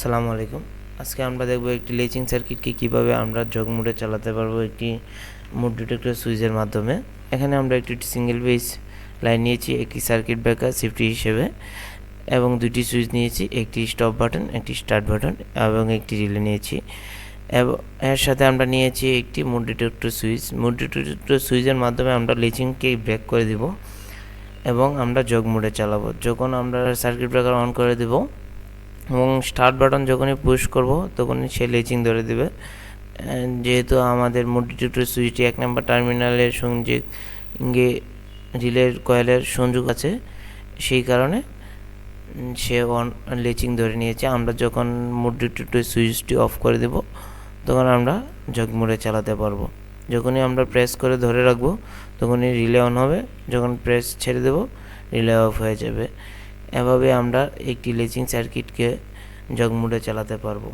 আসসালামু আলাইকুম। আজকে আমরা দেখব একটি লেচিং সার্কিটকে কীভাবে আমরা জগ মোডে চালাতে পারব একটি মোড ডিটেক্টর সুইচের মাধ্যমে। এখানে আমরা একটি সিঙ্গেল বেস লাইন নিয়েছি, একটি সার্কিট ব্রেকার সেফটি হিসেবে, এবং দুটি সুইচ নিয়েছি, একটি স্টপ বাটন একটি স্টার্ট বাটন এবং একটি রিলে নিয়েছি। এবং, এর সাথে আমরা নিয়েছি একটি mode detector switch mode detector সুইচের মাধ্যমে আমরা লেচিংকে ব্রেক করে দিব, এবং আমরা জগ মোডে চালাবো। যখন আমরা সার্কিট ব্রেকার অন করে দেবো এবং স্টার্ট বাটন যখনই পুশ করব, তখনই সে লেচিং ধরে দেবে। যেহেতু আমাদের মোটিটিউটের সুইচটি এক নম্বর টার্মিনালের সঙ্গে রিলের কয়েলের সংযোগ আছে, সেই কারণে সে অন লেচিং ধরে নিয়েছে। আমরা যখন মোটিটিউটের সুইচটি অফ করে দেব, তখন আমরা জগ মোড়ে চালাতে পারব। যখনই আমরা প্রেস করে ধরে রাখব, তখনই রিলে অন হবে। যখন প্রেস ছেড়ে দেব রিলে অফ হয়ে যাবে। এভাবে আমরা একটি লেচিং সার্কিটকে জগমুড়ে চালাতে পারব।